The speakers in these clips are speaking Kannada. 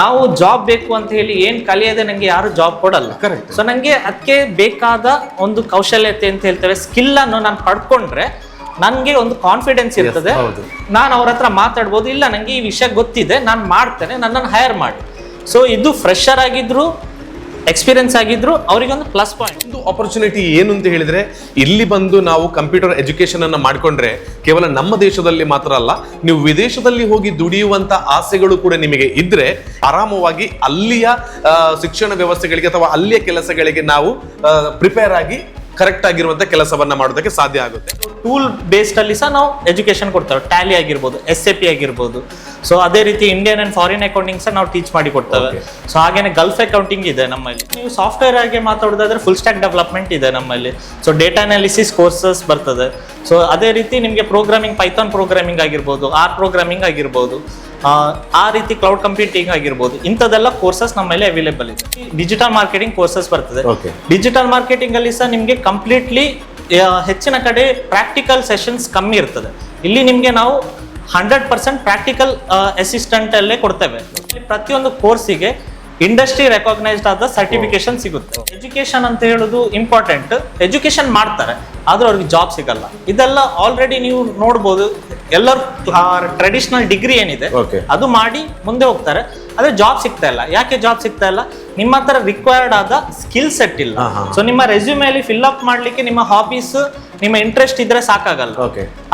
ನಾವು ಜಾಬ್ ಬೇಕು ಅಂತ ಹೇಳಿ ಏನ್ ಕಲಿಯದೆ ನಂಗೆ ಯಾರು ಜಾಬ್ ಕೊಡಲ್ಲ. ಕರೆಕ್ಟ್ ಸೊ ನಂಗೆ ಅದಕ್ಕೆ ಬೇಕಾದ ಒಂದು ಕೌಶಲ್ಯತೆ ಅಂತ ಹೇಳ್ತೇವೆ ಸ್ಕಿಲ್ ಅನ್ನು ನಾನು ಪಡ್ಕೊಂಡ್ರೆ ನನ್ಗೆ ಒಂದು ಕಾನ್ಫಿಡೆನ್ಸ್ ಇರ್ತದೆ. ನಾನು ಅವ್ರ ಹತ್ರ ಮಾತಾಡ್ಬೋದು ಇಲ್ಲ ನಂಗೆ ಈ ವಿಷಯ ಗೊತ್ತಿದೆ ನಾನು ಮಾಡ್ತೇನೆ ನನ್ನನ್ನು ಹೈರ್ ಮಾಡಿ. ಸೊ ಇದು ಫ್ರೆಶರ್ ಆಗಿದ್ರು ಎಕ್ಸ್ಪೀರಿಯನ್ಸ್ ಆಗಿದ್ರು ಅವರಿಗೆ ಒಂದು ಪ್ಲಸ್ ಪಾಯಿಂಟ್ ಒಂದು ಆಪರ್ಚುನಿಟಿ ಏನು ಅಂತ ಹೇಳಿದ್ರೆ, ಇಲ್ಲಿ ಬಂದು ನಾವು ಕಂಪ್ಯೂಟರ್ ಎಜುಕೇಶನ್ ಅನ್ನ ಮಾಡಿಕೊಂಡ್ರೆ ಕೇವಲ ನಮ್ಮ ದೇಶದಲ್ಲಿ ಮಾತ್ರ ಅಲ್ಲ, ನೀವು ವಿದೇಶದಲ್ಲಿ ಹೋಗಿ ದುಡಿಯುವಂತ ಆಸೆಗಳು ಕೂಡ ನಿಮಗೆ ಇದ್ರೆ ಆರಾಮವಾಗಿ ಅಲ್ಲಿಯ ಶಿಕ್ಷಣ ವ್ಯವಸ್ಥೆಗಳಿಗೆ ಅಥವಾ ಅಲ್ಲಿಯ ಕೆಲಸಗಳಿಗೆ ನಾವು ಪ್ರಿಪೇರ್ ಆಗಿ ಕರೆಕ್ಟ್ ಆಗಿರುವಂತ ಕೆಲಸವನ್ನ ಮಾಡೋದಕ್ಕೆ ಸಾಧ್ಯ ಆಗುತ್ತೆ. ಟೂಲ್ ಬೇಸ್ಡ್ ಅಲ್ಲಿ ಸಹ ನಾವು ಎಜುಕೇಶನ್ ಕೊಡ್ತೇವೆ ಟ್ಯಾಲಿ ಆಗಿರ್ಬೋದು ಎಸ್ ಎ ಪಿ ಆಗಿರ್ಬೋದು. ಸೊ ಅದೇ ರೀತಿ ಇಂಡಿಯನ್ ಅಂಡ್ ಫಾರಿನ್ ಅಕೌಂಟಿಂಗ್ ಸಹ ನಾವು ಟೀಚ್ ಮಾಡಿ ಕೊಡ್ತೇವೆ. ಸೊ ಹಾಗೇನೆ ಗಲ್ಫ್ ಅಕೌಂಟಿಂಗ್ ಇದೆ ನಮ್ಮಲ್ಲಿ. ನೀವು ಸಾಫ್ಟ್ವೇರ್ ಆಗಿ ಮಾತಾಡೋದಾದ್ರೆ ಫುಲ್ ಸ್ಟ್ಯಾಕ್ ಡೆವಲಪ್ಮೆಂಟ್ ಇದೆ ನಮ್ಮಲ್ಲಿ. ಸೊ ಡೇಟಾ ಅನಾಲಿಸಿಸ್ ಕೋರ್ಸಸ್ ಬರ್ತದೆ. ಸೊ ಅದೇ ರೀತಿ ನಿಮಗೆ ಪ್ರೋಗ್ರಾಮಿಂಗ್ ಪೈಥಾನ್ ಪ್ರೋಗ್ರಾಮಿಂಗ್ ಆಗಿರ್ಬೋದು ಆರ್ ಪ್ರೋಗ್ರಾಮಿಂಗ್ ಆಗಿರ್ಬೋದು ಆ, ರೀತಿ ಕ್ಲೌಡ್ ಕಂಪ್ಯೂಟಿಂಗ್ ಆಗಿರ್ಬೋದು ಇಂಥದೆಲ್ಲ ಕೋರ್ಸಸ್ ನಮ್ಮಲ್ಲಿ ಅವೈಲೇಬಲ್ ಇದೆ. ಡಿಜಿಟಲ್ ಮಾರ್ಕೆಟಿಂಗ್ ಕೋರ್ಸಸ್ ಬರ್ತದೆ. ಡಿಜಿಟಲ್ ಮಾರ್ಕೆಟಿಂಗ್ ಅಲ್ಲಿ ಸಹ ನಿಮಗೆ ಕಂಪ್ಲೀಟ್ಲಿ ಹೆಚ್ಚಿನ ಕಡೆ ಪ್ರಾಕ್ಟಿಕಲ್ ಸೆಷನ್ಸ್ ಕಮ್ಮಿ ಇರ್ತದೆ. ಇಲ್ಲಿ ನಿಮಗೆ ನಾವು ಹಂಡ್ರೆಡ್ ಪರ್ಸೆಂಟ್ ಪ್ರಾಕ್ಟಿಕಲ್ ಅಸಿಸ್ಟೆಂಟ್ ಅಲ್ಲೇ ಕೊಡ್ತೇವೆ. ಪ್ರತಿಯೊಂದು ಕೋರ್ಸಿಗೆ ಇಂಡಸ್ಟ್ರಿ ರೆಕಾಗ್ನೈಸ್ಡ್ ಆದ ಸರ್ಟಿಫಿಕೇಶನ್ ಸಿಗುತ್ತೆ. ಎಜುಕೇಶನ್ ಅಂತ ಹೇಳೋದು ಇಂಪಾರ್ಟೆಂಟ್ ಎಜುಕೇಶನ್ ಮಾಡ್ತಾರೆ ಆದ್ರೆ ಅವ್ರಿಗೆ ಜಾಬ್ ಸಿಗಲ್ಲ. ಇದೆಲ್ಲ ಆಲ್ರೆಡಿ ನೀವು ನೋಡ್ಬೋದು. ಎಲ್ಲರ ಟ್ರೆಡಿಷನಲ್ ಡಿಗ್ರಿ ಏನಿದೆ. ಅದು ಮಾಡಿ ಮುಂದೆ ಹೋಗ್ತಾರೆ. ಆದ್ರೆ ಜಾಬ್ ಸಿಗ್ತಾ ಇಲ್ಲ. ಯಾಕೆ ಜಾಬ್ ಸಿಗ್ತಾ ಇಲ್ಲ? ನಿಮ್ಮ ಹತ್ರ ರಿಕ್ವೈರ್ಡ್ ಆದ ಸ್ಕಿಲ್ ಸೆಟ್ ಇಲ್ಲ. ಸೊ ನಿಮ್ಮ ರೆಸ್ಯೂಮಲ್ಲಿ ಫಿಲ್ ಅಪ್ ಮಾಡ್ಲಿಕ್ಕೆ ನಿಮ್ಮ ಹಾಬೀಸ್ ನಿಮ್ಮ ಇಂಟ್ರೆಸ್ಟ್ ಇದ್ರೆ ಸಾಕಾಗಲ್ಲ.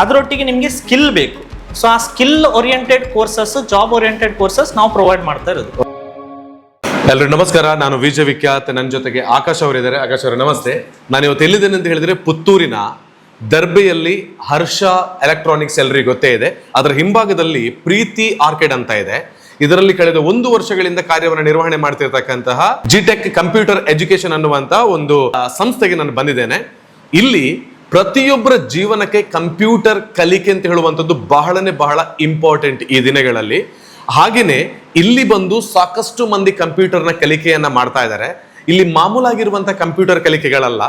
ಅದರೊಟ್ಟಿಗೆ ನಿಮಗೆ ಸ್ಕಿಲ್ ಬೇಕು. ಸೊ ಆ skill oriented courses job oriented courses ನಾವು ಪ್ರೊವೈಡ್ ಮಾಡ್ತಾ ಇರೋದು. ಎಲ್ರಿಗೂ ನಮಸ್ಕಾರ, ನಾನು ವಿಜಯ ವಿಖ್ಯಾತ್ ನನ್ನ ಜೊತೆಗೆ ಆಕಾಶ್ ಅವರಿದ್ದಾರೆ. ಆಕಾಶ್ ಅವರೇ, ನಮಸ್ತೆ. ನಾನು ಇವತ್ತು ಎಲ್ಲಿದ್ದೇನೆ ಅಂತ ಹೇಳಿದ್ರೆ ಪುತ್ತೂರಿನ ದರ್ಬೆಯಲ್ಲಿ ಹರ್ಷ ಎಲೆಕ್ಟ್ರಾನಿಕ್ಸ್ ಎಲ್ಲರಿಗೂ ಗೊತ್ತೇ ಇದೆ. ಅದರ ಹಿಂಭಾಗದಲ್ಲಿ ಪ್ರೀತಿ ಆರ್ಕೆಡ್ ಅಂತ ಇದೆ. ಇದರಲ್ಲಿ ಕಳೆದ ಒಂದು ವರ್ಷಗಳಿಂದ ಕಾರ್ಯವನ್ನು ನಿರ್ವಹಣೆ ಮಾಡ್ತಿರ್ತಕ್ಕಂತಹ ಜಿಟೆಕ್ ಕಂಪ್ಯೂಟರ್ ಎಜುಕೇಶನ್ ಅನ್ನುವಂತಹ ಒಂದು ಸಂಸ್ಥೆಗೆ ನಾನು ಬಂದಿದ್ದೇನೆ. ಇಲ್ಲಿ ಪ್ರತಿಯೊಬ್ಬರ ಜೀವನಕ್ಕೆ ಕಂಪ್ಯೂಟರ್ ಕಲಿಕೆ ಅಂತ ಹೇಳುವಂಥದ್ದು ಬಹಳನೇ ಬಹಳ ಇಂಪಾರ್ಟೆಂಟ್ ಈ ದಿನಗಳಲ್ಲಿ. ಹಾಗೇನೆ ಇಲ್ಲಿ ಬಂದು ಸಾಕಷ್ಟು ಮಂದಿ ಕಂಪ್ಯೂಟರ್ನ ಕಲಿಕೆಯನ್ನ ಮಾಡ್ತಾ ಇದ್ದಾರೆ. ಇಲ್ಲಿ ಮಾಮೂಲಾಗಿರುವಂಥ ಕಂಪ್ಯೂಟರ್ ಕಲಿಕೆಗಳಲ್ಲ.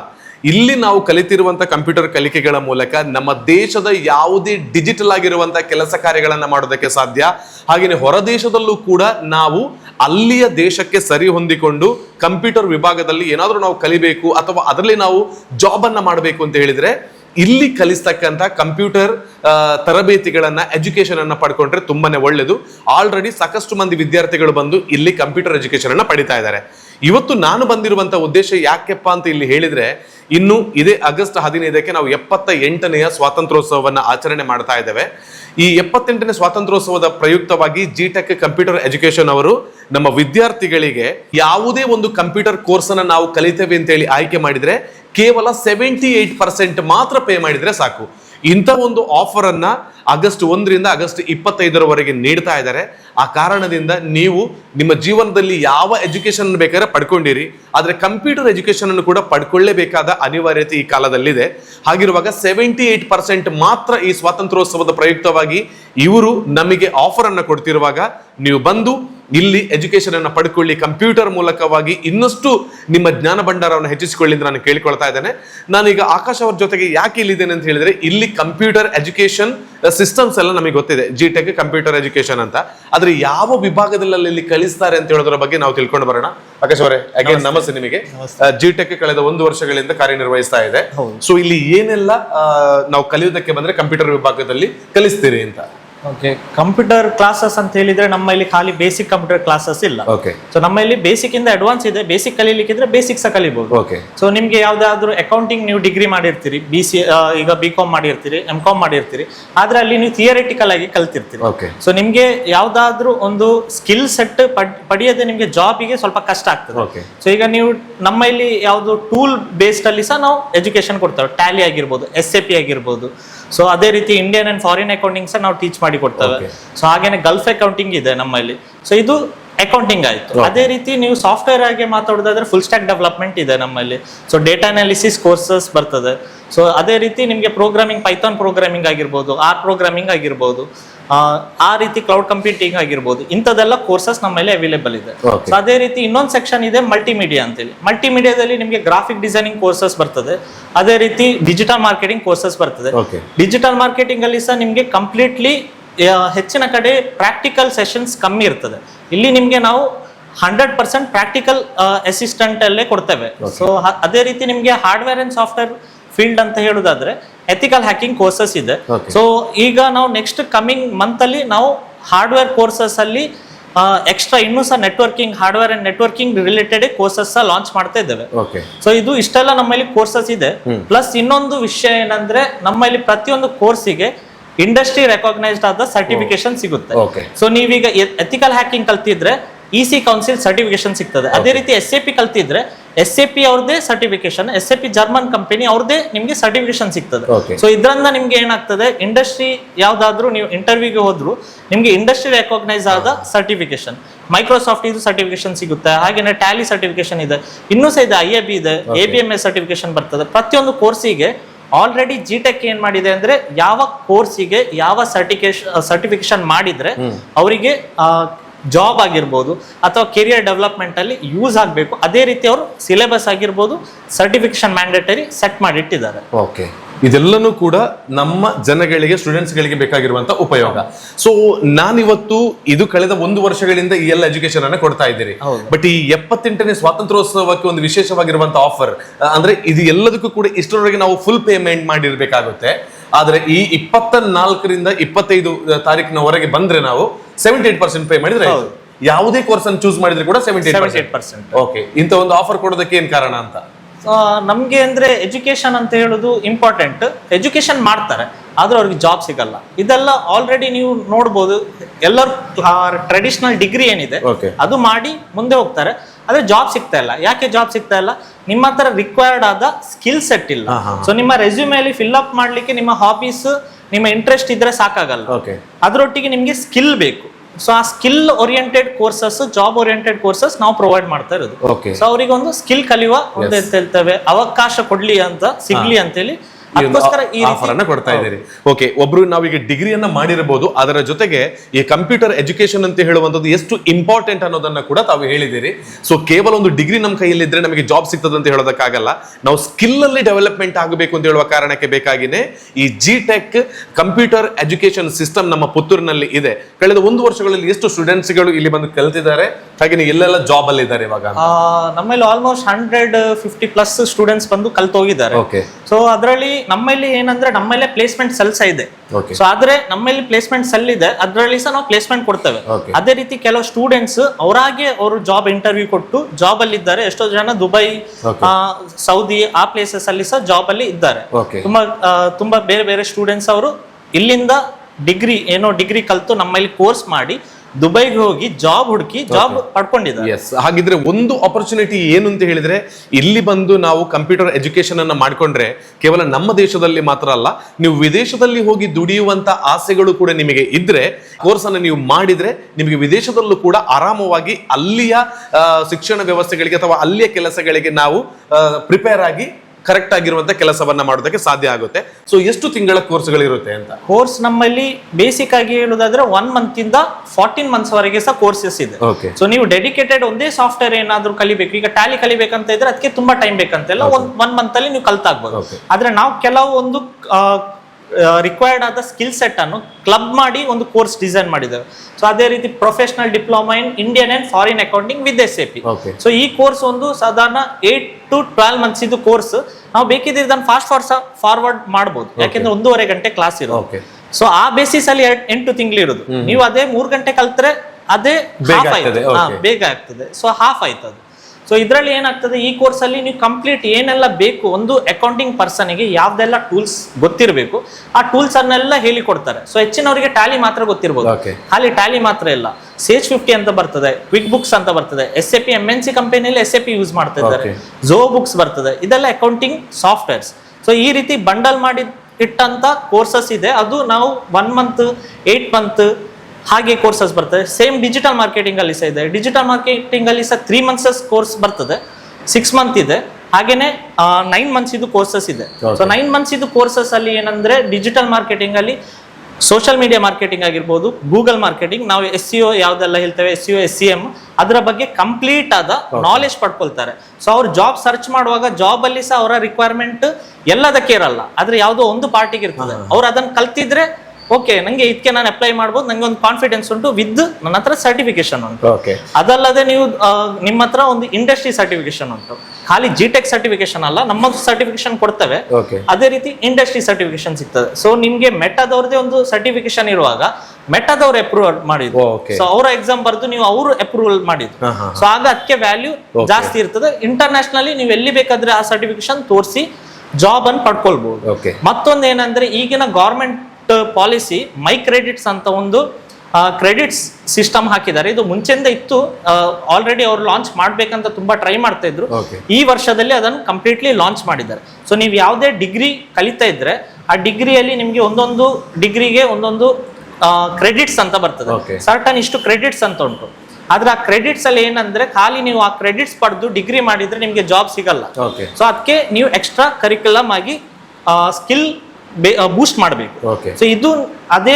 ಇಲ್ಲಿ ನಾವು ಕಲಿತಿರುವಂಥ ಕಂಪ್ಯೂಟರ್ ಕಲಿಕೆಗಳ ಮೂಲಕ ನಮ್ಮ ದೇಶದ ಯಾವುದೇ ಡಿಜಿಟಲ್ ಆಗಿರುವಂಥ ಕೆಲಸ ಕಾರ್ಯಗಳನ್ನು ಮಾಡೋದಕ್ಕೆ ಸಾಧ್ಯ. ಹಾಗೆಯೇ ಹೊರ ದೇಶದಲ್ಲೂ ಕೂಡ ನಾವು ಅಲ್ಲಿಯ ದೇಶಕ್ಕೆ ಸರಿ ಹೊಂದಿಕೊಂಡು ಕಂಪ್ಯೂಟರ್ ವಿಭಾಗದಲ್ಲಿ ಏನಾದರೂ ನಾವು ಕಲಿಬೇಕು ಅಥವಾ ಅದರಲ್ಲಿ ನಾವು ಜಾಬನ್ನು ಮಾಡಬೇಕು ಅಂತ ಹೇಳಿದ್ರೆ ಇಲ್ಲಿ ಕಲಿಸ್ತಕ್ಕಂಥ ಕಂಪ್ಯೂಟರ್ ತರಬೇತಿಗಳನ್ನ ಎಜುಕೇಶನ್ ಅನ್ನ ಪಡ್ಕೊಂಡ್ರೆ ತುಂಬಾನೇ ಒಳ್ಳೇದು. ಆಲ್ರೆಡಿ ಸಾಕಷ್ಟು ಮಂದಿ ವಿದ್ಯಾರ್ಥಿಗಳು ಬಂದು ಇಲ್ಲಿ ಕಂಪ್ಯೂಟರ್ ಎಜುಕೇಶನ್ ಅನ್ನ ಪಡಿತಾ ಇದ್ದಾರೆ. ಇವತ್ತು ನಾನು ಬಂದಿರುವಂತ ಉದ್ದೇಶ ಯಾಕೆಪ್ಪ ಅಂತ ಇಲ್ಲಿ ಹೇಳಿದ್ರೆ, ಇನ್ನು ಇದೇ ಆಗಸ್ಟ್ ಹದಿನೈದಕ್ಕೆ ನಾವು ಎಪ್ಪತ್ತ ಎಂಟನೆಯ ಸ್ವಾತಂತ್ರ್ಯೋತ್ಸವವನ್ನು ಆಚರಣೆ ಮಾಡ್ತಾ ಇದ್ದೇವೆ. ಈ ಎಪ್ಪತ್ತೆಂಟನೇ ಸ್ವಾತಂತ್ರ್ಯೋತ್ಸವದ ಪ್ರಯುಕ್ತವಾಗಿ ಜಿ ಟೆಕ್ ಕಂಪ್ಯೂಟರ್ ಎಜುಕೇಶನ್ ಅವರು ನಮ್ಮ ವಿದ್ಯಾರ್ಥಿಗಳಿಗೆ ಯಾವುದೇ ಒಂದು ಕಂಪ್ಯೂಟರ್ ಕೋರ್ಸ್ ಅನ್ನ ನಾವು ಕಲಿತೇವೆ ಅಂತ ಹೇಳಿ ಆಯ್ಕೆ ಮಾಡಿದ್ರೆ, ಕೇವಲ ಸೆವೆಂಟಿ ಏಟ್ ಪರ್ಸೆಂಟ್ ಮಾತ್ರ ಪೇ ಮಾಡಿದ್ರೆ ಸಾಕು. ಇಂಥ ಒಂದು ಆಫರ್ ಅನ್ನ ಆಗಸ್ಟ್ ಒಂದರಿಂದ ಆಗಸ್ಟ್ ಇಪ್ಪತ್ತೈದರವರೆಗೆ ನೀಡ್ತಾ ಇದ್ದಾರೆ. ಆ ಕಾರಣದಿಂದ ನೀವು ನಿಮ್ಮ ಜೀವನದಲ್ಲಿ ಯಾವ ಎಜುಕೇಶನ್ ಬೇಕಾದ್ರೆ ಪಡ್ಕೊಂಡಿರಿ, ಆದರೆ ಕಂಪ್ಯೂಟರ್ ಎಜುಕೇಶನ್ ಅನ್ನು ಕೂಡ ಪಡ್ಕೊಳ್ಳೇಬೇಕಾದ ಅನಿವಾರ್ಯತೆ ಈ ಕಾಲದಲ್ಲಿದೆ. ಹಾಗಿರುವಾಗ ಸೆವೆಂಟಿ ಏಟ್ ಪರ್ಸೆಂಟ್ ಮಾತ್ರ ಈ ಸ್ವಾತಂತ್ರ್ಯೋತ್ಸವದ ಪ್ರಯುಕ್ತವಾಗಿ ಇವರು ನಮಗೆ ಆಫರ್ ಅನ್ನು ಕೊಡ್ತಿರುವಾಗ ನೀವು ಬಂದು ಇಲ್ಲಿ ಎಜುಕೇಶನ್ ಅನ್ನು ಪಡ್ಕೊಳ್ಳಿ ಕಂಪ್ಯೂಟರ್ ಮೂಲಕವಾಗಿ ಇನ್ನಷ್ಟು ನಿಮ್ಮ ಜ್ಞಾನ ಭಂಡಾರವನ್ನು ಹೆಚ್ಚಿಸಿಕೊಳ್ಳಿ ಅಂತ ನಾನು ಕೇಳಿಕೊಳ್ತಾ ಇದ್ದೇನೆ. ನಾನೀಗ ಆಕಾಶ್ ಅವ್ರ ಜೊತೆಗೆ ಯಾಕೆ ಇಲ್ಲಿದ್ದೇನೆ ಅಂತ ಹೇಳಿದ್ರೆ ಇಲ್ಲಿ ಕಂಪ್ಯೂಟರ್ ಎಜುಕೇಶನ್ ಸಿಸ್ಟಮ್ಸ್ ಎಲ್ಲ ನಮಗೆ ಗೊತ್ತಿದೆ. ಜಿ ಟೆಕ್ ಕಂಪ್ಯೂಟರ್ ಎಜುಕೇಶನ್ ಅಂತ. ಆದ್ರೆ ಯಾವ ವಿಭಾಗದಲ್ಲಿ ಅಲ್ಲಿ ಇಲ್ಲಿ ಕಲಿಸ್ತಾರೆ ಅಂತ ಹೇಳೋದ್ರ ಬಗ್ಗೆ ನಾವು ತಿಳ್ಕೊಂಡು ಬರೋಣ. ಆಕಾಶ್ ಅವರೇ ಅಗೇನ್ ನಮಸ್ತೆ. ನಿಮಗೆ. ಜಿ ಟೆಕ್ ಕಳೆದ ಒಂದು ವರ್ಷಗಳಿಂದ ಕಾರ್ಯನಿರ್ವಹಿಸ್ತಾ ಇದೆ. ಸೊ ಇಲ್ಲಿ ಏನೆಲ್ಲ ನಾವು ಕಲಿಯೋದಕ್ಕೆ ಬಂದ್ರೆ ಕಂಪ್ಯೂಟರ್ ವಿಭಾಗದಲ್ಲಿ ಕಲಿಸ್ತೀರಿ ಅಂತ. ಓಕೆ ಕಂಪ್ಯೂಟರ್ ಕ್ಲಾಸಸ್ ಅಂತ ಹೇಳಿದ್ರೆ ನಮ್ಮಲ್ಲಿ ಖಾಲಿ ಬೇಸಿಕ್ ಕಂಪ್ಯೂಟರ್ ಕ್ಲಾಸಸ್ ಇಲ್ಲ. ಓಕೆ ಸೊ ನಮ್ಮಲ್ಲಿ ಬೇಸಿಕ್ ಇಂದ ಅಡ್ವಾನ್ಸ್ ಇದೆ ಬೇಸಿಕ್ ಕಲೀಲಿಕ್ಕಿದ್ರೆ ಬೇಸಿಕ್ ಸಹ ಕಲಿಬಹುದು ಓಕೆ ಸೊ ನಿಮ್ಗೆ ಯಾವ್ದಾದ್ರು ಅಕೌಂಟಿಂಗ್ ನೀವು ಡಿಗ್ರಿ ಮಾಡಿರ್ತೀರಿ ಬಿ ಸಿ ಈಗ ಬಿ ಕಾಮ್ ಮಾಡಿರ್ತೀರಿ ಎಂ ಕಾಮ್ ಮಾಡಿರ್ತೀರಿ ಆದ್ರೆ ಅಲ್ಲಿ ನೀವು ಥಿಯರಿಟಿಕಲ್ ಆಗಿ ಕಲ್ತಿರ್ತೀರಿ. ಓಕೆ ಸೊ ನಿಮ್ಗೆ ಯಾವ್ದಾದ್ರು ಒಂದು ಸ್ಕಿಲ್ ಸೆಟ್ ಪಡೆಯದೆ ನಿಮ್ಗೆ ಜಾಬಿಗೆ ಸ್ವಲ್ಪ ಕಷ್ಟ ಆಗ್ತದೆ. ಓಕೆ ಸೊ ಈಗ ನೀವು ನಮ್ಮ ಇಲ್ಲಿ ಯಾವುದು ಟೂಲ್ ಬೇಸ್ಡ್ ಅಲ್ಲಿ ಸಹ ನಾವು ಎಜುಕೇಶನ್ ಕೊಡ್ತೇವೆ. ಟ್ಯಾಲಿ ಆಗಿರ್ಬೋದು ಎಸ್ ಎ ಪಿ ಆಗಿರ್ಬೋದು ಸೊ ಅದೇ ರೀತಿ ಇಂಡಿಯನ್ ಅಂಡ್ ಫಾರಿನ್ ಅಕೌಂಟಿಂಗ್ ಸಹ ನಾವು ಟೀಚ್ ಮಾಡಿ ಕೊಡ್ತೇವೆ. ಸೊ ಹಾಗೇನೆ ಗಲ್ಫ್ ಅಕೌಂಟಿಂಗ್ ಇದೆ ನಮ್ಮಲ್ಲಿ ಸೊ ಇದು ಅಕೌಂಟಿಂಗ್ ಆಯ್ತು. ಅದೇ ರೀತಿ ನೀವು ಸಾಫ್ಟ್ವೇರ್ ಆಗಿ ಮಾತಾಡೋದಾದ್ರೆ ಫುಲ್ ಸ್ಟಾಕ್ ಡೆವಲಪ್ಮೆಂಟ್ ಇದೆ ನಮ್ಮಲ್ಲಿ. ಸೊ ಡೇಟಾ ಅನಾಲಿಸಿಸ್ ಕೋರ್ಸಸ್ ಬರ್ತದೆ. ಸೊ ಅದೇ ರೀತಿ ನಿಮಗೆ ಪ್ರೋಗ್ರಾಮಿಂಗ್ ಪೈಥಾನ್ ಪ್ರೋಗ್ರಾಮಿಂಗ್ ಆಗಿರ್ಬೋದು ಆರ್ ಪ್ರೋಗ್ರಾಮಿಂಗ್ ಆಗಿರ್ಬೋದು ಆ, ರೀತಿ ಕ್ಲೌಡ್ ಕಂಪ್ಯೂಟಿಂಗ್ ಆಗಿರ್ಬೋದು ಇಂಥದೆಲ್ಲ ಕೋರ್ಸಸ್ ನಮ್ಮಲ್ಲಿ ಅವೈಲೇಬಲ್ ಇದೆ. ಸೊ ಅದೇ ರೀತಿ ಇನ್ನೊಂದು ಸೆಕ್ಷನ್ ಇದೆ ಮಲ್ಟಿಮೀಡಿಯಾ ಅಂತೇಳಿ. ಮಲ್ಟಿಮೀಡಿಯಾದಲ್ಲಿ ನಿಮಗೆ ಗ್ರಾಫಿಕ್ ಡಿಸೈನಿಂಗ್ ಕೋರ್ಸಸ್ ಬರ್ತದೆ. ಅದೇ ರೀತಿ ಡಿಜಿಟಲ್ ಮಾರ್ಕೆಟಿಂಗ್ ಕೋರ್ಸಸ್ ಬರ್ತದೆ. ಡಿಜಿಟಲ್ ಮಾರ್ಕೆಟಿಂಗ್ ಅಲ್ಲಿ ಸಹ ನಿಮಗೆ ಕಂಪ್ಲೀಟ್ಲಿ ಹೆಚ್ಚಿನ ಕಡೆ ಪ್ರಾಕ್ಟಿಕಲ್ ಸೆಷನ್ಸ್ ಕಮ್ಮಿ ಇರ್ತದೆ. ಇಲ್ಲಿ ನಿಮಗೆ ನಾವು ಹಂಡ್ರೆಡ್ ಪರ್ಸೆಂಟ್ ಪ್ರಾಕ್ಟಿಕಲ್ ಅಸಿಸ್ಟೆಂಟ್ ಅಲ್ಲೇ ಕೊಡ್ತೇವೆ. ಸೊ ಅದೇ ರೀತಿ ನಿಮಗೆ ಹಾರ್ಡ್ವೇರ್ ಅಂಡ್ ಸಾಫ್ಟ್ವೇರ್ ಫೀಲ್ಡ್ ಅಂತ ಹೇಳುದಾದ್ರೆ ಎಥಿಕಲ್ ಹ್ಯಾಕಿಂಗ್ ಕೋರ್ಸಸ್ ಇದೆ. ಸೊ ಈಗ ನಾವು ನೆಕ್ಸ್ಟ್ ಕಮಿಂಗ್ ಮಂತ್ ಅಲ್ಲಿ ನಾವು ಹಾರ್ಡ್ವೇರ್ ಕೋರ್ಸಸ್ ಅಲ್ಲಿ ಎಕ್ಸ್ಟ್ರಾ ಇನ್ನೂ ಸಹ networking hardware and networking related courses ಸಹ ಲಾಂಚ್ ಮಾಡ್ತಾ ಇದ್ದೇವೆ. ಸೊ ಇದು ಇಷ್ಟೆಲ್ಲ ನಮ್ಮಲ್ಲಿ ಕೋರ್ಸಸ್ ಇದೆ. ಪ್ಲಸ್ ಇನ್ನೊಂದು ವಿಷಯ ಏನಂದ್ರೆ ನಮ್ಮಲ್ಲಿ ಪ್ರತಿಯೊಂದು ಕೋರ್ಸಿಗೆ ಇಂಡಸ್ಟ್ರಿ ರೆಕಾಗ್ನೈಸ್ಡ್ ಆದ ಸರ್ಟಿಫಿಕೇಶನ್ ಸಿಗುತ್ತೆ. ಸೊ ನೀವೀಗ ಎಥಿಕಲ್ ಹ್ಯಾಕಿಂಗ್ ಕಲ್ತಿದ್ರೆ ಇ ಸಿ ಕೌನ್ಸಿಲ್ ಸರ್ಟಿಫಿಕೇಶನ್ ಸಿಗ್ತದೆ. ಅದೇ ರೀತಿ ಎಸ್ ಎ ಪಿ ಕಲ್ತಿದ್ರೆ ಎಸ್ ಎ ಪಿ ಅವ್ರದೇ certification S A P German company ಅವ್ರದೇ ನಿಮಗೆ ಸರ್ಟಿಫಿಕೇಶನ್ ಸಿಗ್ತದೆ. ಸೊ ಇದರಿಂದ ನಿಮ್ಗೆ ಏನಾಗ್ತದೆ? ಇಂಡಸ್ಟ್ರಿ ಯಾವ್ದಾದ್ರು ನೀವು ಇಂಟರ್ವ್ಯೂಗೆ ಹೋದ್ರು ನಿಮ್ಗೆ ಇಂಡಸ್ಟ್ರಿ ರೆಕಾಗ್ನೈಸ್ ಆದ ಸರ್ಟಿಫಿಕೇಶನ್ ಮೈಕ್ರೋಸಾಫ್ಟ್ ಇದು ಸರ್ಟಿಫಿಕೇಶನ್ ಸಿಗುತ್ತೆ. ಹಾಗೇನೆ ಟ್ಯಾಲಿ ಸರ್ಟಿಫಿಕೇಶನ್ ಇದೆ. ಇನ್ನೂ ಸಹ ಇದೆ ಐ ಎ ಬಿ ಇದೆ. A B M S certification ಬರ್ತದೆ. ಪ್ರತಿಯೊಂದು ಕೋರ್ಸಿಗೆ ಆಲ್ರೆಡಿ ಜಿ ಟೆಕ್ ಏನ್ ಮಾಡಿದೆ ಅಂದ್ರೆ ಯಾವ ಕೋರ್ಸಿಗೆ ಯಾವ ಸರ್ಟಿಫಿಕೇಶನ್ ಸರ್ಟಿಫಿಕೇಶನ್ ಮಾಡಿದ್ರೆ ಅವರಿಗೆ ಜಾಬ್ ಆಗಿರ್ಬೋದು ಅಥವಾ ಕೆರಿಯರ್ ಡೆವಲಪ್ಮೆಂಟ್ ಅಲ್ಲಿ ಯೂಸ್ ಆಗಬೇಕು. ಅದೇ ರೀತಿ ಅವರು ಸಿಲೆಬಸ್ ಆಗಿರ್ಬೋದು ಸರ್ಟಿಫಿಕೇಶನ್ ಮ್ಯಾಂಡೇಟರಿ ಸೆಟ್ ಮಾಡಿಟ್ಟಿದ್ದಾರೆ ಓಕೆ ಇದೆಲ್ಲನೂ ಕೂಡ ನಮ್ಮ ಜನಗಳಿಗೆ ಸ್ಟೂಡೆಂಟ್ಸ್ಗಳಿಗೆ ಬೇಕಾಗಿರುವಂತ ಉಪಯೋಗ. ಸೊ ನಾನಿವತ್ತು ಇದು ಕಳೆದ ಒಂದು ವರ್ಷಗಳಿಂದ ಈ ಎಲ್ಲ ಎಜುಕೇಶನ್ ಅನ್ನ ಕೊಡ್ತಾ ಇದ್ದೀರಿ. ಬಟ್ ಈ ಎಪ್ಪತ್ತೆಂಟನೇ ಸ್ವಾತಂತ್ರ್ಯೋತ್ಸವಕ್ಕೆ ಒಂದು ವಿಶೇಷವಾಗಿರುವಂತ ಆಫರ್ ಅಂದ್ರೆ ಇದು ಎಲ್ಲದಕ್ಕೂ ಕೂಡ ಇಷ್ಟರವರೆಗೆ ನಾವು ಫುಲ್ ಪೇಮೆಂಟ್ ಮಾಡಿರ್ಬೇಕಾಗುತ್ತೆ. ಆದ್ರೆ ಈ ಇಪ್ಪತ್ತ ನಾಲ್ಕರಿಂದ ಇಪ್ಪತ್ತೈದು ತಾರೀಕಿನವರೆಗೆ ಬಂದ್ರೆ ನಾವು ಸೆವೆಂಟಿ ಏಟ್ ಪರ್ಸೆಂಟ್ ಪೇ ಮಾಡಿದ್ರೆ. ಯಾವುದೇ ಕೋರ್ಸ್ ಅನ್ನು ಚೂಸ್ ಮಾಡಿದ್ರೆ ಕೂಡ seventy eight eight percent okay ಇಂಥ ಒಂದು ಆಫರ್ ಕೊಡೋದಕ್ಕೆ ಏನ್ ಕಾರಣ ಅಂತ? ನಮ್ಗೆ ಅಂದ್ರೆ ಎಜುಕೇಶನ್ ಅಂತ ಹೇಳೋದು ಇಂಪಾರ್ಟೆಂಟ್ ಎಜುಕೇಷನ್ ಮಾಡ್ತಾರೆ ಆದರೂ ಅವ್ರಿಗೆ ಜಾಬ್ ಸಿಗಲ್ಲ. ಇದೆಲ್ಲ ಆಲ್ರೆಡಿ ನೀವು ನೋಡ್ಬೋದು ಎಲ್ಲರೂ ಟ್ರೆಡಿಷನಲ್ ಡಿಗ್ರಿ ಏನಿದೆ. ಅದು ಮಾಡಿ ಮುಂದೆ ಹೋಗ್ತಾರೆ. ಆದರೆ ಜಾಬ್ ಸಿಗ್ತಾ ಇಲ್ಲ. ಯಾಕೆ ಜಾಬ್ ಸಿಗ್ತಾ ಇಲ್ಲ? ನಿಮ್ಮ ಹತ್ರ ರಿಕ್ವೈರ್ಡ್ ಆದ ಸ್ಕಿಲ್ ಸೆಟ್ ಇಲ್ಲ. ಸೊ ನಿಮ್ಮ ರೆಸ್ಯೂಮೇಲಿ ಫಿಲ್ ಅಪ್ ಮಾಡ್ಲಿಕ್ಕೆ ನಿಮ್ಮ ಹಾಬೀಸ್ ನಿಮ್ಮ ಇಂಟ್ರೆಸ್ಟ್ ಇದ್ರೆ ಸಾಕಾಗಲ್ಲ. ಅದರೊಟ್ಟಿಗೆ ನಿಮಗೆ ಸ್ಕಿಲ್ ಬೇಕು. ಸೊ ಆ skill oriented courses job oriented courses ನಾವು ಪ್ರೊವೈಡ್ ಮಾಡ್ತಾ ಇರೋದು. ಸೊ ಅವರಿಗೆ ಒಂದು ಸ್ಕಿಲ್ ಕಲಿಯುವ ಒಂದು ಅವಕಾಶ ಕೊಡ್ಲಿ ಅಂತ ಸಿಗ್ಲಿ ಅಂತೇಳಿ ಆಫರ್ ಅನ್ನ ಕೊಡ್ತಾ ಇದ್ದೀರಿ. ಓಕೆ ಒಬ್ರು ನಾವೀಗ ಡಿಗ್ರಿಯನ್ನ ಮಾಡಿರಬಹುದು ಅದರ ಜೊತೆಗೆ ಈ ಕಂಪ್ಯೂಟರ್ ಎಜುಕೇಶನ್ ಅಂತ ಹೇಳುವಂತದ್ದು ಎಷ್ಟು ಇಂಪಾರ್ಟೆಂಟ್ ಅನ್ನೋದನ್ನ ಕೂಡ ತಾವು ಹೇಳಿದಿರಿ ಸೊ ಕೇವಲ ಒಂದು ಡಿಗ್ರಿ ನಮ್ಮ ಕೈಯಲ್ಲಿದ್ರೆ ನಮಗೆ ಜಾಬ್ ಸಿಗ್ತದೆ ಅಂತ ಹೇಳೋದಕ್ಕಾಗಲ್ಲ. ನಾವು ಸ್ಕಿಲ್ ಅಲ್ಲಿ ಡೆವಲಪ್ಮೆಂಟ್ ಆಗಬೇಕು ಅಂತ ಹೇಳುವ ಕಾರಣಕ್ಕೆ ಬೇಕಾಗಿನೇ ಈ G tech computer education system ನಮ್ಮ ಪುತ್ತೂರಿನಲ್ಲಿ ಇದೆ. ಕಳೆದ ಒಂದು ವರ್ಷಗಳಲ್ಲಿ ಎಷ್ಟು ಸ್ಟೂಡೆಂಟ್ಸ್ಗಳು ಇಲ್ಲಿ ಬಂದು ಕಲ್ತಿದ್ದಾರೆ? ಹಾಗೆ ಎಲ್ಲೆಲ್ಲ ಜಾಬ್ ಅಲ್ಲಿ ಇದ್ದಾರೆ ಇವಾಗ ನಮ್ಮಲ್ಲಿ almost hundred fifty plus students ಬಂದು ಕಲ್ತೋಗಿದ್ದಾರೆ. ಓಕೆ ಸೊ ಅದರಲ್ಲಿ ನಮ್ಮಲ್ಲಿ ಏನಂದ್ರೆ ನಮ್ಮಲ್ಲೇ ಪ್ಲೇಸ್ಮೆಂಟ್ ಸೆಲ್ಸ್ ಇದೆ. ಸೊ ಆದ್ರೆ ನಮ್ಮಲ್ಲಿ ಪ್ಲೇಸ್ಮೆಂಟ್ ಸೆಲ್ ಇದೆ ಅದರಲ್ಲಿ ಸಹ ನಾವು ಪ್ಲೇಸ್ಮೆಂಟ್ ಕೊಡ್ತೇವೆ. ಅದೇ ರೀತಿ ಕೆಲವು ಸ್ಟೂಡೆಂಟ್ಸ್ ಅವರಾಗೆ ಅವರು ಜಾಬ್ ಇಂಟರ್ವ್ಯೂ ಕೊಟ್ಟು ಜಾಬ್ ಅಲ್ಲಿ ಇದ್ದಾರೆ. ಎಷ್ಟೋ ಜನ ದುಬೈ ಆ, ಸೌದಿ ಆ ಪ್ಲೇಸಸ್ ಅಲ್ಲಿ ಸಹ ಜಾಬ್ ಅಲ್ಲಿ ಇದ್ದಾರೆ. ತುಂಬಾ ತುಂಬಾ ಬೇರೆ ಬೇರೆ ಸ್ಟೂಡೆಂಟ್ಸ್ ಅವರು ಇಲ್ಲಿಂದ ಡಿಗ್ರಿ ಏನೋ ಡಿಗ್ರಿ ಕಲ್ತು ನಮ್ಮಲ್ಲಿ ಕೋರ್ಸ್ ಮಾಡಿ ದುಬೈಗೆ ಹೋಗಿ ಜಾಬ್ ಹುಡುಕಿ ಜಾಬ್ ಪಡ್ಕೊಂಡಿದ್ದಾರೆ. ಎಸ್ ಹಾಗಿದ್ರೆ ಒಂದು ಆಪರ್ಚುನಿಟಿ ಏನು ಅಂತ ಹೇಳಿದ್ರೆ ಇಲ್ಲಿ ಬಂದು ನಾವು ಕಂಪ್ಯೂಟರ್ ಎಜುಕೇಶನ್ ಅನ್ನ ಮಾಡ್ಕೊಂಡ್ರೆ ಕೇವಲ ನಮ್ಮ ದೇಶದಲ್ಲಿ ಮಾತ್ರ ಅಲ್ಲ ನೀವು ವಿದೇಶದಲ್ಲಿ ಹೋಗಿ ದುಡಿಯುವಂತ ಆಸೆಗಳು ಕೂಡ ನಿಮಗೆ ಇದ್ರೆ ಕೋರ್ಸ್ ಅನ್ನ ನೀವು ಮಾಡಿದ್ರೆ ನಿಮಗೆ ವಿದೇಶದಲ್ಲೂ ಕೂಡ ಆರಾಮವಾಗಿ ಅಲ್ಲಿಯ ಶಿಕ್ಷಣ ವ್ಯವಸ್ಥೆಗಳಿಗೆ ಅಥವಾ ಅಲ್ಲಿಯ ಕೆಲಸಗಳಿಗೆ ನಾವು ಪ್ರಿಪೇರ್ ಆಗಿ ಕರೆಕ್ಟ್ ಆಗಿರುವಂತ ಕೆಲಸವನ್ನ ಮಾಡೋದಕ್ಕೆ ಸಾಧ್ಯ ಆಗುತ್ತೆ. ಸೊ ಎಷ್ಟು ತಿಂಗಳ ಕೋರ್ಸ್ಗಳಿರುತ್ತೆ ಅಂತ? ಕೋರ್ಸ್ ನಮ್ಮಲ್ಲಿ ಬೇಸಿಕ್ ಆಗಿ ಹೇಳುದಾದ್ರೆ ಒನ್ ಮಂತ್ ಇಂದ ಫಾರ್ಟೀನ್ ಮಂತ್ಸ್ ವರೆಗೆ ಸಹ ಕೋರ್ಸಸ್ ಇದೆ. ಸೊ ನೀವು ಡೆಡಿಕೇಟೆಡ್ ಒಂದೇ ಸಾಫ್ಟ್ವೇರ್ ಏನಾದ್ರೂ ಕಲಿಬೇಕು ಈಗ ಟ್ಯಾಲಿ ಕಲಿಬೇಕಂತ ಇದ್ರೆ ಅದಕ್ಕೆ ತುಂಬಾ ಟೈಮ್ ಬೇಕಂತೆಲ್ಲ ಒಂದ್ ಒನ್ ಮಂತ್ ಅಲ್ಲಿ ನೀವು ಕಲ್ತಾಗ್ಬೋದು. ಆದ್ರೆ ನಾವು ಕೆಲವೊಂದು ಒಂದು ರಿಕ್ವೈರ್ಡ್ ಆದ ಸ್ಕಿಲ್ ಸೆಟ್ ಅನ್ನು ಕ್ಲಬ್ ಮಾಡಿ ಒಂದು ಕೋರ್ಸ್ ಡಿಸೈನ್ ಮಾಡಿದ್ದಾರೆ. ಸೊ ಅದೇ ರೀತಿ professional diploma in Indian and foreign accounting with S A P so ಈ ಕೋರ್ಸ್ ಒಂದು ಸಾಧಾರಣ ಏಟ್ ಟು ಟ್ವೆಲ್ ಮಂತ್ಸ್ ಇದು ಕೋರ್ಸ್ ನಾವು ಬೇಕಿದ್ರೆ ಇದನ್ನು ಫಾಸ್ಟ್ ಫಾರ್ಸ್ ಫಾರ್ವರ್ಡ್ ಮಾಡ್ಬೋದು. ಯಾಕೆಂದ್ರೆ ಒಂದೂವರೆ ಗಂಟೆ ಕ್ಲಾಸ್ ಇರೋದು. ಸೊ ಆ ಬೇಸಿಸ್ ಅಲ್ಲಿ ಎಂಟು ತಿಂಗಳು ಇರೋದು. ನೀವು ಅದೇ ಮೂರು ಗಂಟೆ ಕಲ್ತ್ರೆ ಅದೇ ಬೇಗ ಆಗ್ತದೆ, ಸೊ ಹಾಫ್ ಆಯ್ತದೆ. ಸೊ ಇದರಲ್ಲಿ ಏನಾಗ್ತದೆ? ಈ ಕೋರ್ಸಲ್ಲಿ ನೀವು ಕಂಪ್ಲೀಟ್ ಏನೆಲ್ಲ ಬೇಕು ಒಂದು ಅಕೌಂಟಿಂಗ್ ಪರ್ಸನ್ಗೆ ಯಾವ್ದೆಲ್ಲ ಟೂಲ್ಸ್ ಗೊತ್ತಿರಬೇಕು ಆ ಟೂಲ್ಸ್ ಅನ್ನೆಲ್ಲ ಹೇಳಿಕೊಡ್ತಾರೆ. ಸೊ ಹೆಚ್ಚಿನವರಿಗೆ ಟ್ಯಾಲಿ ಮಾತ್ರ ಗೊತ್ತಿರ್ಬೋದು. ಅಲ್ಲಿ ಖಾಲಿ ಟ್ಯಾಲಿ ಮಾತ್ರ ಇಲ್ಲ. ಸೇಜ್ ಫಿಫ್ಟಿ ಅಂತ ಬರ್ತದೆ ಕ್ವಿಕ್ ಬುಕ್ಸ್ ಅಂತ ಬರ್ತದೆ S A P M N C ಕಂಪನಿಯಲ್ಲಿ ಎಸ್ ಎ ಪಿ ಯೂಸ್ ಮಾಡ್ತಾ ಇದ್ದಾರೆ ಜೋ ಝೋ ಬುಕ್ಸ್ ಬರ್ತದೆ. ಇದೆಲ್ಲ ಅಕೌಂಟಿಂಗ್ ಸಾಫ್ಟ್ವೇರ್ಸ್ ಸೊ ಈ ರೀತಿ ಬಂಡಲ್ ಮಾಡಿ ಇಟ್ಟಂತ ಕೋರ್ಸಸ್ ಇದೆ. ಅದು ನಾವು ಒನ್ ಮಂತ್ ಏಟ್ ಮಂತ್ ಹಾಗೆ ಕೋರ್ಸಸ್ ಬರ್ತದೆ. ಸೇಮ್ ಡಿಜಿಟಲ್ ಮಾರ್ಕೆಟಿಂಗ್ ಅಲ್ಲಿ ಸಹ ಇದೆ. ಡಿಜಿಟಲ್ ಮಾರ್ಕೆಟಿಂಗ್ ಅಲ್ಲಿ ಸಹ ತ್ರೀ ಮಂತ್ಸಸ್ ಕೋರ್ಸ್ ಬರ್ತದೆ. ಸಿಕ್ಸ್ ಮಂತ್ ಇದೆ. ಹಾಗೇನೆ ನೈನ್ ಮಂತ್ಸ್ ಇದು ಕೋರ್ಸಸ್ ಇದೆ. ಸೊ ನೈನ್ ಮಂತ್ಸ್ ಇದು ಕೋರ್ಸಸ್ ಅಲ್ಲಿ ಏನಂದ್ರೆ ಡಿಜಿಟಲ್ ಮಾರ್ಕೆಟಿಂಗ್ ಅಲ್ಲಿ ಸೋಷಿಯಲ್ ಮೀಡಿಯಾ ಮಾರ್ಕೆಟಿಂಗ್ ಆಗಿರ್ಬೋದು ಗೂಗಲ್ ಮಾರ್ಕೆಟಿಂಗ್ ನಾವು ಎಸ್ ಸಿ ಒ ಯಾವ್ದೆಲ್ಲ ಹೇಳ್ತೇವೆ? S E O S E M ಅದರ ಬಗ್ಗೆ ಕಂಪ್ಲೀಟ್ ಆದ ನಾಲೆಜ್ ಪಡ್ಕೊಳ್ತಾರೆ. ಸೊ ಅವ್ರು ಜಾಬ್ ಸರ್ಚ್ ಮಾಡುವಾಗ ಜಾಬ್ ಅಲ್ಲಿ ಸಹ ಅವರ ರಿಕ್ವೈರ್ಮೆಂಟ್ ಎಲ್ಲದಕ್ಕೆ ಇರಲ್ಲ. ಆದ್ರೆ ಯಾವುದೋ ಒಂದು ಪಾರ್ಟಿಗೆ ಇರ್ತದೆ. ಅವ್ರು ಅದನ್ನ ಕಲ್ತಿದ್ರೆ ಓಕೆ ನಂಗೆ ಇದಕ್ಕೆ ನಾನು ಅಪ್ಲೈ ಮಾಡ್ಬೋದು. ನಂಗೆ ಒಂದು ಕಾನ್ಫಿಡೆನ್ಸ್ ಉಂಟು ವಿತ್ ನನ್ನ ಹತ್ರ ಸರ್ಟಿಫಿಕೇಶನ್ ಉಂಟು. ಓಕೆ ಅದಲ್ಲದೆ ನೀವು ನಿಮ್ಮ ಹತ್ರ ಒಂದು ಇಂಡಸ್ಟ್ರಿ ಸರ್ಟಿಫಿಕೇಶನ್ ಉಂಟು. ಖಾಲಿ ಜಿ ಟೆಕ್ ಸರ್ಟಿಫಿಕೇಶನ್ ಅಲ್ಲ ನಮ್ಮ ಸರ್ಟಿಫಿಕೇಶನ್ ಕೊಡ್ತವೆ. ಅದೇ ರೀತಿ ಇಂಡಸ್ಟ್ರಿ ಸರ್ಟಿಫಿಕೇಶನ್ ಸಿಗ್ತದೆ. ಸೊ ನಿಮ್ಗೆ ಮೆಟಾದವ್ರದೇ ಒಂದು ಸರ್ಟಿಫಿಕೇಶನ್ ಇರುವಾಗ ಮೆಟಾದವ್ರು ಅಪ್ರೂವಲ್ ಮಾಡಿದ್ರು. ಸೊ ಅವರ ಎಕ್ಸಾಮ್ ಬರೆದು ನೀವು ಅವರು ಅಪ್ರೂವಲ್ ಮಾಡಿದ್ರು. ಸೊ ಆಗ ಅದಕ್ಕೆ ವ್ಯಾಲ್ಯೂ ಜಾಸ್ತಿ ಇರ್ತದೆ. ಇಂಟರ್ನ್ಯಾಷನಲಿ ನೀವು ಎಲ್ಲಿ ಬೇಕಾದ್ರೆ ಆ ಸರ್ಟಿಫಿಕೇಶನ್ ತೋರಿಸಿ ಜಾಬ್ ಅನ್ನು ಪಡ್ಕೊಳ್ಬಹುದು ಮತ್ತೊಂದು ಏನಂದ್ರೆ ಈಗಿನ ಗೌರ್ಮೆಂಟ್ ಪಾಲಿಸಿ ಮೈ ಕ್ರೆಡಿಟ್ಸ್ ಅಂತ ಒಂದು ಕ್ರೆಡಿಟ್ಸ್ ಸಿಸ್ಟಮ್ ಹಾಕಿದ್ದಾರೆ. ಇದು ಮುಂಚೆಯಿಂದ ಇತ್ತು. ಆಲ್ರೆಡಿ ಅವರು ಲಾಂಚ್ ಮಾಡ್ಬೇಕಂತ ತುಂಬಾ ಟ್ರೈ ಮಾಡ್ತಾ ಇದ್ರು. ಈ ವರ್ಷದಲ್ಲಿ ಅದನ್ನು ಕಂಪ್ಲೀಟ್ಲಿ ಲಾಂಚ್ ಮಾಡಿದ್ದಾರೆ. ಸೊ ನೀವು ಯಾವುದೇ ಡಿಗ್ರಿ ಕಲಿತಾ ಇದ್ರೆ ಆ ಡಿಗ್ರಿಯಲ್ಲಿ ನಿಮಗೆ ಒಂದೊಂದು ಡಿಗ್ರಿಗೆ ಒಂದೊಂದು ಕ್ರೆಡಿಟ್ಸ್ ಅಂತ ಬರ್ತದೆ. ಸರ್ಟನ್ ಇಷ್ಟು ಕ್ರೆಡಿಟ್ಸ್ ಅಂತ ಉಂಟು. ಆದ್ರೆ ಆ ಕ್ರೆಡಿಟ್ಸ್ ಅಲ್ಲಿ ಏನಂದ್ರೆ ಖಾಲಿ ನೀವು ಆ ಕ್ರೆಡಿಟ್ಸ್ ಪಡೆದು ಡಿಗ್ರಿ ಮಾಡಿದ್ರೆ ನಿಮಗೆ ಜಾಬ್ ಸಿಗಲ್ಲ. ಸೊ ಅದಕ್ಕೆ ನೀವು ಎಕ್ಸ್ಟ್ರಾ ಕರಿಕ್ಯುಲಮ್ ಆಗಿ ಸ್ಕಿಲ್ ಬೂಸ್ಟ್ ಮಾಡಬೇಕು. ಸೊ ಇದು ಅದೇ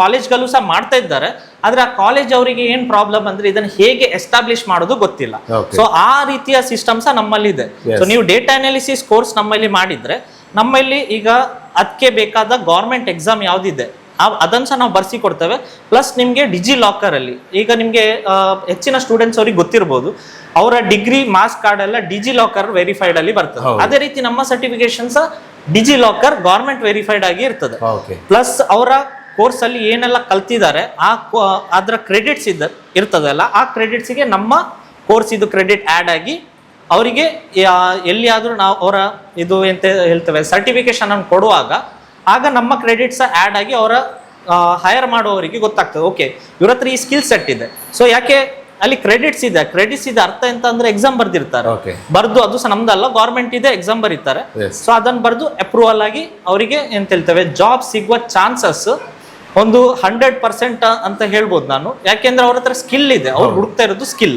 ಕಾಲೇಜ್ಗಳು ಸಹ ಮಾಡ್ತಾ ಇದ್ದಾರೆ. ಆದ್ರೆ ಆ ಕಾಲೇಜ್ ಅವರಿಗೆ ಏನ್ ಪ್ರಾಬ್ಲಮ್ ಅಂದ್ರೆ ಇದನ್ನ ಹೇಗೆ ಎಸ್ಟಾಬ್ಲಿಷ್ ಮಾಡೋದು ಗೊತ್ತಿಲ್ಲ. ಸೊ ಆ ರೀತಿಯ ಸಿಸ್ಟಮ್ ಸಹ ನಮ್ಮಲ್ಲಿ ಇದೆ. ಸೊ ನೀವು ಡೇಟಾ ಅನಾಲಿಸಿಸ್ ಕೋರ್ಸ್ ನಮ್ಮಲ್ಲಿ ಮಾಡಿದ್ರೆ ನಮ್ಮಲ್ಲಿ ಈಗ ಅದಕ್ಕೆ ಬೇಕಾದ ಗೌರ್ಮೆಂಟ್ ಎಕ್ಸಾಮ್ ಯಾವ್ದಿದೆ ಇದೆ ಅದನ್ನ ಸಹ ನಾವು ಬರ್ಸಿ ಕೊಡ್ತೇವೆ. ಪ್ಲಸ್ ನಿಮಗೆ ಡಿಜಿ ಲಾಕರ್ ಅಲ್ಲಿ ಈಗ ನಿಮಗೆ ಹೆಚ್ಚಿನ ಸ್ಟೂಡೆಂಟ್ಸ್ ಅವ್ರಿಗೆ ಗೊತ್ತಿರ್ಬೋದು. ಅವರ ಡಿಗ್ರಿ ಮಾರ್ಕ್ಸ್ ಕಾರ್ಡ್ ಎಲ್ಲ ಡಿಜಿ ಲಾಕರ್ ವೆರಿಫೈಡ್ ಅಲ್ಲಿ ಬರ್ತದೆ. ಅದೇ ರೀತಿ ನಮ್ಮ ಸರ್ಟಿಫಿಕೇಶನ್ ಸಹ ಡಿಜಿ ಲಾಕರ್ ಗೌರ್ಮೆಂಟ್ ವೆರಿಫೈಡ್ ಆಗಿ ಇರ್ತದೆ. ಪ್ಲಸ್ ಅವರ ಕೋರ್ಸ್ ಅಲ್ಲಿ ಏನೆಲ್ಲ ಕಲ್ತಿದ್ದಾರೆ ಆ ಅದರ ಕ್ರೆಡಿಟ್ಸ್ ಇದ್ದ ಇರ್ತದಲ್ಲ ಆ ಕ್ರೆಡಿಟ್ಸ್ಗೆ ನಮ್ಮ ಕೋರ್ಸ್ ಇದು ಕ್ರೆಡಿಟ್ ಆ್ಯಡ್ ಆಗಿ ಅವರಿಗೆ ಎಲ್ಲಿಯಾದರೂ ನಾವು ಅವರ ಇದು ಎಂತ ಹೇಳ್ತೇವೆ ಸರ್ಟಿಫಿಕೇಶನ್ ಅನ್ನು ಕೊಡುವಾಗ ಆಗ ನಮ್ಮ ಕ್ರೆಡಿಟ್ಸ್ ಆ್ಯಡ್ ಆಗಿ ಅವರ ಹೈಯರ್ ಮಾಡುವವರಿಗೆ ಗೊತ್ತಾಗ್ತದೆ. ಓಕೆ ಇವ್ರ ಹತ್ರ ಈ ಸ್ಕಿಲ್ ಸೆಟ್ ಇದೆ. ಸೊ ಯಾಕೆ ಅಲ್ಲಿ ಕ್ರೆಡಿಟ್ಸ್ ಇದೆ. ಕ್ರೆಡಿಟ್ಸ್ ಇದೆ ಅರ್ಥ ಎಂತ ಅಂದ್ರೆ ಎಕ್ಸಾಮ್ ಬರ್ದಿರ್ತಾರೆ. ಬರ್ದು ಅದು ಸಹ ನಮ್ದಲ್ಲ ಗೌರ್ಮೆಂಟ್ ಇದೆ ಎಕ್ಸಾಮ್ ಬರೀತಾರೆ. ಸೊ ಅದನ್ನ ಬರೆದು ಅಪ್ರೂವಲ್ ಆಗಿ ಅವರಿಗೆ ಎಂತ ಹೇಳ್ತೇವೆ ಜಾಬ್ ಸಿಗುವ ಚಾನ್ಸಸ್ ಒಂದು ಹಂಡ್ರೆಡ್ ಪರ್ಸೆಂಟ್ ಅಂತ ಹೇಳ್ಬೋದು ನಾನು. ಯಾಕೆಂದ್ರೆ ಅವ್ರ ಹತ್ರ ಸ್ಕಿಲ್ ಇದೆ. ಅವ್ರು ಹುಡುಕ್ತಾ ಇರೋದು ಸ್ಕಿಲ್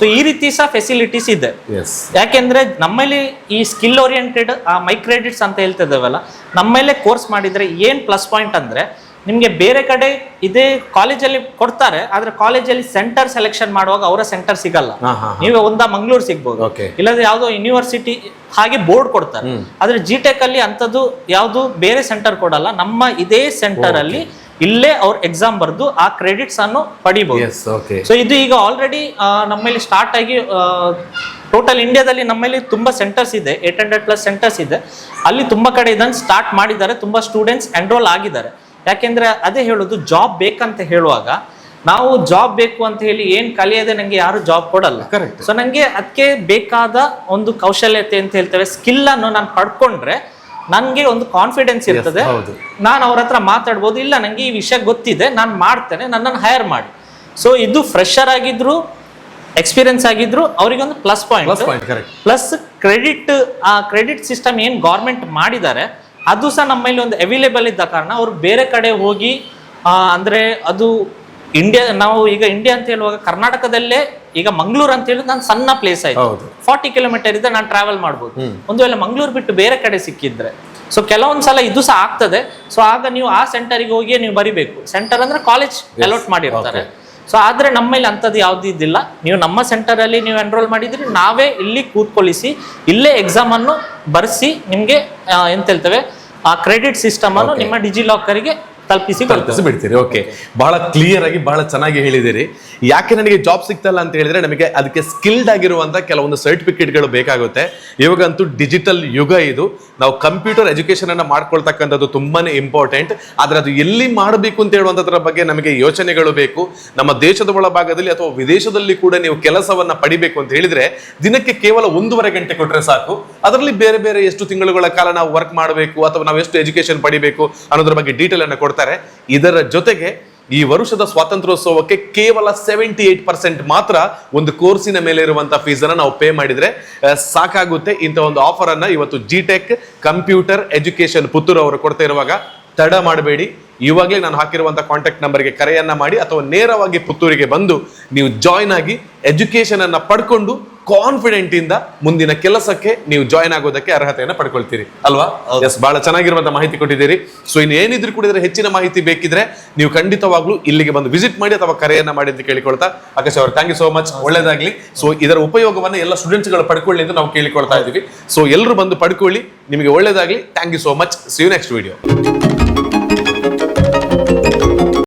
ಸೊ ಈ ರೀತಿ ಸಹ ಫೆಸಿಲಿಟೀಸ್ ಇದೆ. ಯಾಕೆಂದ್ರೆ ನಮ್ಮಲ್ಲಿ ಈ ಸ್ಕಿಲ್ ಓರಿಯೆಂಟೆಡ್ ಆ ಮೈ ಕ್ರೆಡಿಟ್ಸ್ ಅಂತ ಹೇಳ್ತಿದ್ದೇವಲ್ಲ ನಮ್ಮಲ್ಲೇ ಕೋರ್ಸ್ ಮಾಡಿದ್ರೆ ಏನ್ ಪ್ಲಸ್ ಪಾಯಿಂಟ್ ಅಂದ್ರೆ ನಿಮ್ಗೆ ಬೇರೆ ಕಡೆ ಇದೇ ಕಾಲೇಜಲ್ಲಿ ಕೊಡ್ತಾರೆ ಆದ್ರೆ ಕಾಲೇಜಲ್ಲಿ ಸೆಂಟರ್ ಸೆಲೆಕ್ಷನ್ ಮಾಡುವಾಗ ಅವರ ಸೆಂಟರ್ ಸಿಗಲ್ಲ. ನೀವು ಒಂದ ಮಂಗಳೂರು ಸಿಗ್ಬೋದು. ಇಲ್ಲದ್ರೆ ಯಾವುದೋ ಯೂನಿವರ್ಸಿಟಿ ಹಾಗೆ ಬೋರ್ಡ್ ಕೊಡ್ತಾರೆ. ಆದ್ರೆ ಜಿ ಟೆಕ್ ಅಲ್ಲಿ ಅಂಥದ್ದು ಯಾವುದು ಬೇರೆ ಸೆಂಟರ್ ಕೊಡಲ್ಲ ನಮ್ಮ ಇದೇ ಸೆಂಟರ್ ಅಲ್ಲಿ ಇಲ್ಲೇ ಅವ್ರ ಎಕ್ಸಾಮ್ ಬರೆದು ಆ ಕ್ರೆಡಿಟ್ಸ್ ಅನ್ನು ಪಡಿಬಹುದು ಸೊ ಇದು ಈಗ ಆಲ್ರೆಡಿ ನಮ್ಮಲ್ಲಿ ಸ್ಟಾರ್ಟ್ ಆಗಿ ಟೋಟಲ್ ಇಂಡಿಯಾದಲ್ಲಿ ನಮ್ಮಲ್ಲಿ ತುಂಬಾ ಸೆಂಟರ್ಸ್ ಇದೆ ಏಟ್ ಹಂಡ್ರೆಡ್ ಪ್ಲಸ್ ಸೆಂಟರ್ಸ್ ಇದೆ. ಅಲ್ಲಿ ತುಂಬಾ ಕಡೆ ಇದನ್ನು ಸ್ಟಾರ್ಟ್ ಮಾಡಿದ್ದಾರೆ ತುಂಬಾ ಸ್ಟೂಡೆಂಟ್ಸ್ ಎನ್ರೋಲ್ ಆಗಿದ್ದಾರೆ. ಯಾಕೆಂದ್ರೆ ಅದೇ ಹೇಳೋದು ಜಾಬ್ ಬೇಕಂತ ಹೇಳುವಾಗ ನಾವು ಜಾಬ್ ಬೇಕು ಅಂತ ಹೇಳಿ ಏನ್ ಕಲಿಯದೆ ನಂಗೆ ಯಾರು ಜಾಬ್ ಕೊಡಲ್ಲ. ಕರೆಕ್ಟ್ ಸೊ ನಂಗೆ ಅದಕ್ಕೆ ಬೇಕಾದ ಒಂದು ಕೌಶಲ್ಯತೆ ಅಂತ ಹೇಳ್ತೇವೆ ಸ್ಕಿಲ್ ಅನ್ನು ನಾನು ಪಡ್ಕೊಂಡ್ರೆ ನನಗೆ ಒಂದು ಕಾನ್ಫಿಡೆನ್ಸ್ ಇರ್ತದೆ. ನಾನು ಅವ್ರ ಹತ್ರ ಮಾತಾಡ್ಬೋದು ಇಲ್ಲ ನಂಗೆ ಈ ವಿಷಯ ಗೊತ್ತಿದೆ ನಾನು ಮಾಡ್ತೇನೆ ನನ್ನನ್ನು ಹೈರ್ ಮಾಡಿ. ಸೊ ಇದು ಫ್ರೆಶರ್ ಆಗಿದ್ರು ಎಕ್ಸ್ಪೀರಿಯನ್ಸ್ ಆಗಿದ್ರು ಅವರಿಗೊಂದು plus plus point point correct plus credit ಆ ಕ್ರೆಡಿಟ್ ಸಿಸ್ಟಮ್ ಏನು ಗೌರ್ಮೆಂಟ್ ಮಾಡಿದ್ದಾರೆ ಅದು ಸಹ ನಮ್ಮಲ್ಲಿ ಒಂದು ಅವೈಲೇಬಲ್ ಇದ್ದ ಕಾರಣ ಅವ್ರು ಬೇರೆ ಕಡೆ ಹೋಗಿ ಆ, ಅಂದ್ರೆ ಅದು ಇಂಡಿಯಾ ನಾವು ಈಗ ಇಂಡಿಯಾ ಅಂತ ಹೇಳುವಾಗ ಕರ್ನಾಟಕದಲ್ಲೇ ಈಗ ಮಂಗಳೂರು ಅಂತ ಹೇಳಿದ್ರೆ ನಾನು ಸಣ್ಣ ಪ್ಲೇಸ್ ಆಯ್ತು. ಫಾರ್ಟಿ ಕಿಲೋಮೀಟರ್ ಇದೆ ನಾನು ಟ್ರಾವೆಲ್ ಮಾಡ್ಬೋದು. ಒಂದು ವೇಳೆ ಮಂಗಳೂರು ಬಿಟ್ಟು ಬೇರೆ ಕಡೆ ಸಿಕ್ಕಿದ್ರೆ. ಸೊ ಕೆಲವೊಂದು ಸಲ ಇದು ಸಹ ಆಗ್ತದೆ. ಸೊ ಆಗ ನೀವು ಆ ಸೆಂಟರಿಗೆ ಹೋಗಿ ನೀವು ಬರಿಬೇಕು. ಸೆಂಟರ್ ಅಂದ್ರೆ ಕಾಲೇಜ್ ಅಲೋಟ್ ಮಾಡಿರ್ತಾರೆ. ಸೊ ಆದರೆ ನಮ್ಮಲ್ಲಿ ಅಂಥದ್ದು ಯಾವುದೂ ಇದ್ದಿಲ್ಲ. ನೀವು ನಮ್ಮ ಸೆಂಟರಲ್ಲಿ ನೀವು ಎನ್ರೋಲ್ ಮಾಡಿದ್ರೆ ನಾವೇ ಇಲ್ಲಿ ಕೂತ್ಕೊಳ್ಳಿಸಿ ಇಲ್ಲೇ ಎಕ್ಸಾಮನ್ನು ಬರೆಸಿ ನಿಮಗೆ ಎಂತ ಹೇಳ್ತೇವೆ ಆ ಕ್ರೆಡಿಟ್ ಸಿಸ್ಟಮನ್ನು ನಿಮ್ಮ ಡಿಜಿ ಲಾಕರಿಗೆ ತಲುಪಿಸಿ ತಲುಪಿಸಿ ಬಿಡ್ತೀರಿ ಓಕೆ ಬಹಳ ಕ್ಲಿಯರ್ ಆಗಿ ಬಹಳ ಚೆನ್ನಾಗಿ ಹೇಳಿದಿರಿ. ಯಾಕೆ ನನಗೆ ಜಾಬ್ ಸಿಗ್ತಲ್ಲ ಅಂತ ಹೇಳಿದ್ರೆ ನಮಗೆ ಅದಕ್ಕೆ ಸ್ಕಿಲ್ಡ್ ಆಗಿರುವಂತ ಕೆಲವೊಂದು ಸರ್ಟಿಫಿಕೇಟ್ಗಳು ಬೇಕಾಗುತ್ತೆ. ಇವಾಗಂತೂ ಡಿಜಿಟಲ್ ಯುಗ ಇದು. ನಾವು ಕಂಪ್ಯೂಟರ್ ಎಜುಕೇಶನ್ ಅನ್ನ ಮಾಡ್ಕೊಳ್ತಕ್ಕಂಥದ್ದು ತುಂಬಾನೇ ಇಂಪಾರ್ಟೆಂಟ್ ಆದ್ರೆ ಅದು ಎಲ್ಲಿ ಮಾಡಬೇಕು ಅಂತ ಹೇಳುವಂತದ್ರ ಬಗ್ಗೆ ನಮಗೆ ಯೋಚನೆಗಳು ಬೇಕು. ನಮ್ಮ ದೇಶದ ಒಳಭಾಗದಲ್ಲಿ ಅಥವಾ ವಿದೇಶದಲ್ಲಿ ಕೂಡ ನೀವು ಕೆಲಸವನ್ನ ಪಡಿಬೇಕು ಅಂತ ಹೇಳಿದ್ರೆ ದಿನಕ್ಕೆ ಕೇವಲ ಒಂದೂವರೆ ಗಂಟೆ ಕೊಟ್ರೆ ಸಾಕು. ಅದರಲ್ಲಿ ಬೇರೆ ಬೇರೆ ಎಷ್ಟು ತಿಂಗಳುಗಳ ಕಾಲ ನಾವು ವರ್ಕ್ ಮಾಡಬೇಕು ಅಥವಾ ನಾವು ಎಷ್ಟು ಎಜುಕೇಶನ್ ಪಡಿಬೇಕು ಅನ್ನೋದ್ರ ಬಗ್ಗೆ ಡೀಟೇಲ್ ಅನ್ನ ಕೊಡ್ತಾರೆ ಇದರ ಜೊತೆಗೆ ಈ ವರ್ಷದ ಸ್ವಾತಂತ್ರ್ಯೋತ್ಸವಕ್ಕೆ ಕೇವಲ ಸೆವೆಂಟಿ ಏಟ್ ಪರ್ಸೆಂಟ್ ಮಾತ್ರ ಒಂದು ಕೋರ್ಸಿನ ಮೇಲೆ ಇರುವಂತಹ ಫೀಸ್ ಅನ್ನ ನಾವು ಪೇ ಮಾಡಿದ್ರೆ ಸಾಕಾಗುತ್ತೆ. ಇಂಥ ಒಂದು ಆಫರ್ ಅನ್ನ ಇವತ್ತು G tech computer education Puttur ಅವರು ಕೊಡ್ತಾ ಇರುವಾಗ ತಡ ಮಾಡಬೇಡಿ. ಇವಾಗಲೇ ನಾನು ಹಾಕಿರುವಂತಹ ಕಾಂಟ್ಯಾಕ್ಟ್ ನಂಬರ್ಗೆ ಕರೆಯನ್ನ ಮಾಡಿ ಅಥವಾ ನೇರವಾಗಿ ಪುತ್ತೂರಿಗೆ ಬಂದು ನೀವು ಜಾಯ್ನ್ ಆಗಿ ಎಜುಕೇಶನ್ ಅನ್ನ ಪಡ್ಕೊಂಡು ಕಾನ್ಫಿಡೆಂಟ್ ಇಂದ ಮುಂದಿನ ಕೆಲಸಕ್ಕೆ ನೀವು ಜಾಯ್ನ್ ಆಗೋದಕ್ಕೆ ಅರ್ಹತೆಯನ್ನು ಪಡ್ಕೊಳ್ತೀರಿ ಅಲ್ವಾ? ಎಸ್ ಬಹಳ ಚೆನ್ನಾಗಿರುವಂತಹ ಮಾಹಿತಿ ಕೊಟ್ಟಿದ್ದೀರಿ. ಸೊ ಇನ್ನು ಏನಿದ್ರು ಕೂಡ ಇದರ ಹೆಚ್ಚಿನ ಮಾಹಿತಿ ಬೇಕಿದ್ರೆ ನೀವು ಖಂಡಿತವಾಗ್ಲೂ ಇಲ್ಲಿಗೆ ಬಂದು ವಿಸಿಟ್ ಮಾಡಿ ಅಥವಾ ಕರೆಯನ್ನ ಮಾಡಿ ಅಂತ ಕೇಳಿಕೊಳ್ತಾ ಆಕಾಶ್ ಅವರು ಥ್ಯಾಂಕ್ ಯು ಸೋ ಮಚ್ ಒಳ್ಳೇದಾಗ್ಲಿ. ಸೊ ಇದರ ಉಪಯೋಗವನ್ನ ಎಲ್ಲ ಸ್ಟೂಡೆಂಟ್ಸ್ಗಳು ಪಡ್ಕೊಳ್ಳಿ ಅಂತ ನಾವು ಕೇಳಿಕೊಳ್ತಾ ಇದ್ದೀವಿ. ಸೊ ಎಲ್ಲರೂ ಬಂದು ಪಡ್ಕೊಳ್ಳಿ. ನಿಮಗೆ ಒಳ್ಳೇದಾಗ್ಲಿ. Thank you so much see you next video